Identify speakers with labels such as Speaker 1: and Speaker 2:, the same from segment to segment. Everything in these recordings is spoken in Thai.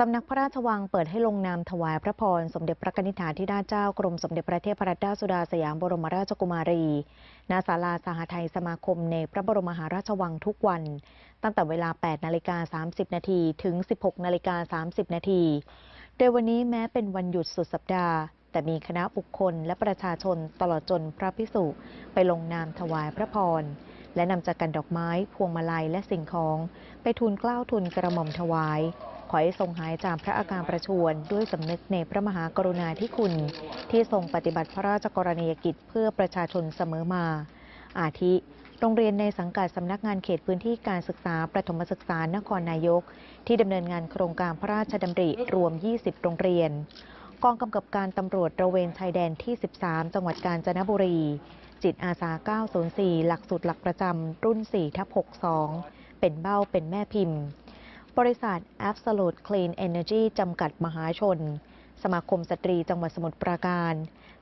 Speaker 1: สำนักพระราชวังเปิดให้ลงนามถวายพระพร สมเด็จพระนิธิาธิราชเจ้ากรมสมเด็จพระเทพรัตนราชสุดาสยามบรมราชกุมารีณศาลาสหทัยสมาคมในพระบรมหาราชวังทุกวัน ตั้งแต่เวลา 8 นาฬิกา 30 นาทีถึง 16 นาฬิกา 30 นาทีโดยวันนี้แม้เป็นวันหยุดสุดสัปดาห์ แต่มีคณะบุคคลและประชาชนตลอดจนพระพิสุไปลงนามถวายพระพรและนำจักกันดอกไม้ พวงมาลัยและสิ่งของ ไปทูลเกล้าทูลกระหม่อมถวาย ขอให้ทรงหายจากพระอาการประชวรด้วยสำนึกในพระมหากรุณาธิคุณ ที่ทรงปฏิบัติพระราชกรณียกิจเพื่อประชาชนเสมอมา อาทิ โรงเรียนในสังกัดสำนักงานเขตพื้นที่การศึกษาประถมศึกษานครนายก ที่ดำเนินงานโครงการพระราชดำริรวม 20 โรงเรียน กองกำกับการตำรวจระเวนชายแดนที่ 13 จังหวัดกาญจนบุรี จิตอาสา 904 หลักสูตรหลักประจำรุ่น 4 ทับ 62 เป็นเบ้าเป็นแม่พิมพ์ บริษัท Absolute Clean Energy จำกัดมหาชน สมาคมสตรีจังหวัดสมุทรปราการ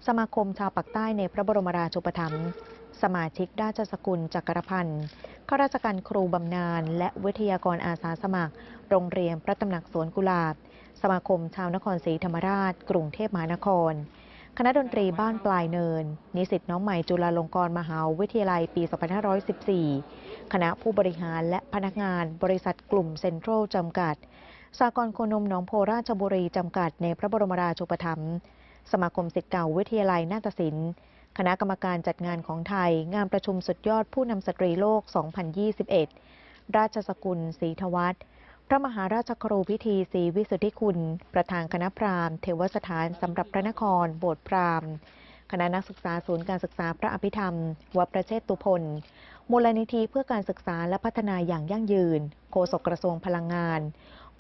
Speaker 1: สมาคมชาวปักใต้ในพระบรมราชูปถัมภ์ สมาชิกราชสกุลจักรพันธ์ ข้าราชการครูบำนาญ และวิทยากรอาสาสมัคร โรงเรียนพระตำหนักสวนกุหลาบ สมาคมชาวนครศรีธรรมราช กรุงเทพมหานคร คณะดนตรีบ้านปลายเนิน นิสิตน้องใหม่จุฬาลงกรณ์มหาวิทยาลัยปี 2514 คณะผู้บริหารและพนักงานบริษัทกลุ่มเซ็นทรัลจำกัด สากลโคนมหนองโพราชบุรีจำกัดในพระบรมราชูปถัมภ์ สมาคมศิษย์เก่าวิทยาลัยนาฏศิลป์ คณะกรรมการจัดงานของไทย งานประชุมสุดยอดผู้นำสตรีโลก 2021 ราชสกุลศรีทวัฒน์ พระมหาราชครูพิธีศรีวิสุทธิคุณ ประธานคณะพราหมณ์เทวสถานสำหรับพระนคร โบสถ์พราหมณ์ คณะนักศึกษาศูนย์การศึกษาพระอภิธรรม วัดประเชษตุพลมูลนิธิเพื่อการศึกษาและพัฒนาอย่างยั่งยืน โฆษกกระทรวงพลังงาน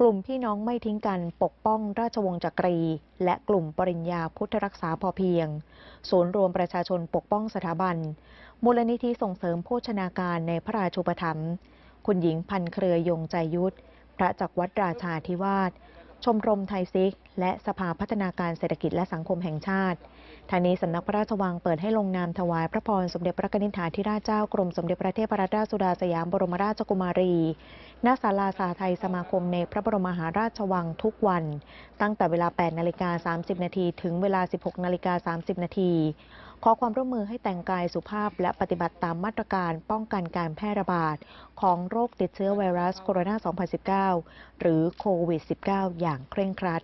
Speaker 1: กลุ่มพี่น้องไม่ทิ้งกันปกป้องราชวงศ์จักรี และกลุ่มปริญญาพุทธรักษาพอเพียง ศูนย์รวมประชาชนปกป้องสถาบัน มูลนิธิส่งเสริมโภชนาการในพระราชูปถัมภ์คุณหญิงพันเครือยงใจยุทธ พระจากวัดราชาธิวาสชมรมไทยซิก และสภาพัฒนาการเศรษฐกิจและสังคมแห่งชาติทางนี้สำนักพระราชวังเปิดให้ลงนามถวายพระพรสมเด็จพระนิธิาธิราชเจ้ากรมสมเด็จพระเทพรัตนราชสุดาสยามบรมราชกุมารีณศาลาสาไทยสมาคมในพระบรมมหาราชวังทุกวัน ตั้งแต่เวลา 8 นาฬิกา 30 นาทีถึงเวลา 16 นาฬิกา 30 นาทีขอความร่วมมือให้แต่งกายสุภาพและปฏิบัติตามมาตรการป้องกันการแพร่ระบาดของโรคติดเชื้อไวรัสโคโรนา 2019 หรือโควิด -19 อย่างเคร่งครัด